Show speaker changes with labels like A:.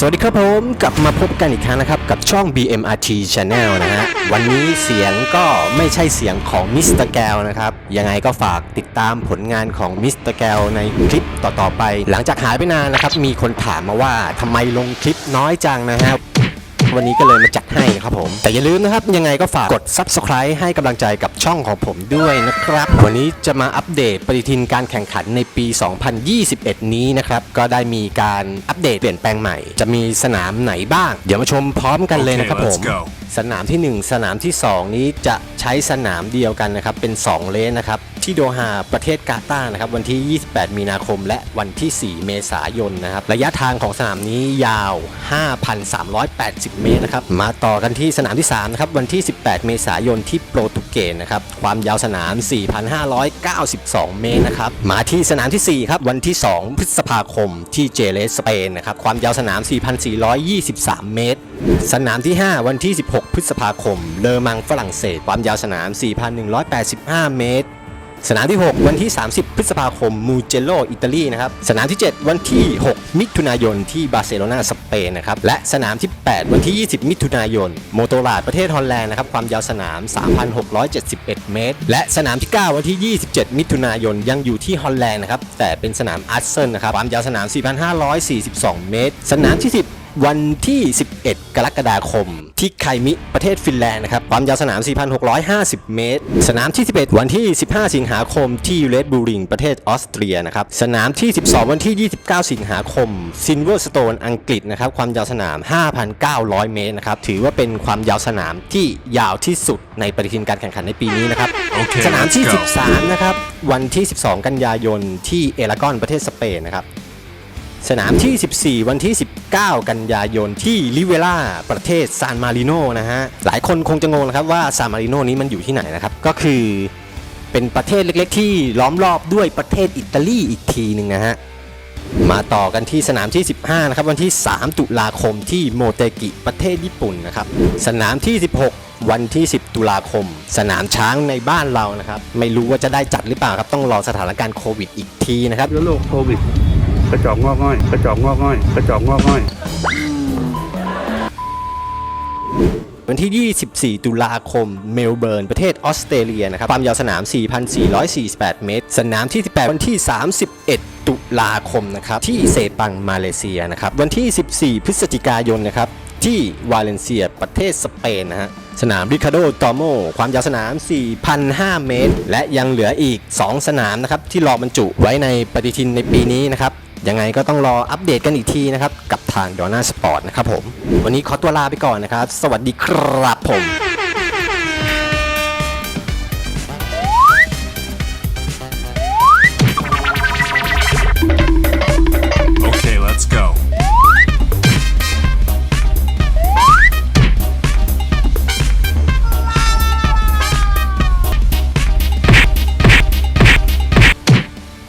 A: สวัสดีครับผมกลับมาพบกันอีกครั้งนะครับ กับช่อง BMRT Channel นะฮะวันนี้เสียงก็ไม่ใช่เสียงของมิสเตอร์แกลนะครับ ยังไงก็ฝากติดตามผลงานของมิสเตอร์แกลในคลิปต่อๆไป หลังจากหายไปนานนะครับ มีคนถามมาว่าทำไมลงคลิปน้อยจังนะครับ วันนี้ก็เลยมาจัดให้ครับผม แต่อย่าลืมนะครับ ยังไงก็ฝากกด Subscribe ให้กำลังใจกับช่องของผมด้วยนะครับ วันนี้จะมาอัปเดตปฏิทินการแข่งขันในปี 2021 นี้นะครับ ก็ได้มีการอัปเดตเปลี่ยนแปลงใหม่ จะมีสนามไหนบ้าง เดี๋ยวมาชมพร้อมกันเลยนะครับ
B: Okay,
A: ผ
B: let's
A: ม
B: go
A: สนามที่ 1 สนามที่ 2 นี้จะใช้สนามเดียวกันนะครับเป็น 2 เลนนะครับที่โดฮาประเทศกาตาร์นะครับวันที่ 28 มีนาคม และวันที่ 4 เมษายนนะครับระยะทางของสนามนี้ยาว 5,380 เมตรนะครับมาต่อกันที่สนามที่3นะครับวันที่ 18 เมษายนที่โปรตุ กตนะครับ ความยาวสนาม 4,592 เมตรนะครับ มาที่สนามทีสี่ 4 ครับ วันที่ 2 พฤษภาคมที่เจเลสสเปนนะครับ ความยาวสนาม 4,423 เมตร สนามที่ 5 วันที่ 16 พฤษภาคม เลอมังฝรั่งเศส ความยาวสนาม 4,185 เมตร สนามที่ 6 วันที่ 30 พฤษภาคมมูเจโลอิตาลีนะครับสนามที่ 7 วันที่ 6 มิถุนายนที่บาร์เซโลนาสเปนนะครับและสนามที่ 8 วันที่ 20 มิถุนายนโมโตลาดประเทศฮอลแลนด์นะครับความยาวสนาม 3,671 เมตร และสนามที่ 9 วันที่ 27 มิถุนายนยังอยู่ที่ฮอลแลนด์นะครับแต่เป็นสนามอาร์เซนนะครับความยาวสนาม 4,542 เมตร สนามที่ 10 วันที่ 11 กรกฎาคม ที่ไคมิประเทศฟินแลนด์นะครับ ความยาวสนาม 4,650 เมตร สนามที่ 11 วันที่ 15 สิงหาคมที่เรดบูริงประเทศออสเตรียนะครับ สนามที่ 12 วันที่ 29 สิงหาคมซินเวอร์สโตนอังกฤษนะครับ ความยาวสนาม 5,900 เมตรนะครับ ถือว่าเป็นความยาวสนามที่ยาวที่สุดในปฏิทินการแข่งขันในปีนี้นะครับ
B: โอเค
A: สนามที่
B: let's go
A: 13 นะครับ วันที่ 12 กันยายนที่เอลากอนประเทศสเปนนะครับ สนามที่ 14 วันที่ 19 กันยายนที่ลิเวล่าประเทศซานมาริโนนะฮะ หลายคนคงจะงงนะครับว่าซานมาริโนนี้มันอยู่ที่ไหนนะครับ ก็คือเป็นประเทศเล็กๆ ที่ล้อมรอบด้วยประเทศอิตาลีอีกทีหนึ่งนะฮะ มาต่อกันที่สนามที่ 15 นะครับ วันที่ 3 ตุลาคมที่โมเตกิประเทศญี่ปุ่นนะครับ สนามที่ 16 วันที่ 10 ตุลาคม สนามช้างในบ้านเรานะครับ ไม่รู้ว่าจะได้จัดหรือเปล่าครับ ต้องรอสถานการณ์โควิดอีกทีนะครับ
C: เชื้อโรคโควิด กระจอกงอกง่อยกระจอกงอกง่อยกระจอกงอกง่อย
A: วันที่ 24 ตุลาคม เมลเบิร์น ประเทศออสเตรเลียนะครับ ความยาวสนาม 4,448 เมตร สนามที่ 18 วันที่ 31 ตุลาคมนะครับ ที่เซปัง มาเลเซียนะครับ วันที่ 14 พฤศจิกายนนะครับ ที่วาเลนเซีย ประเทศสเปนนะฮะ สนามริคาโดตอโมความยาวสนาม 4,005 เมตร และยังเหลืออีก 2 สนามนะครับที่รอบรรจุไว้ในปฏิทินในปีนี้นะครับยังไงก็ต้องรออัปเดตกันอีกทีนะครับ กับทางดอน่าสปอร์ตนะครับผม วันนี้ขอตัวลาไปก่อนนะครับ สวัสดีครับผม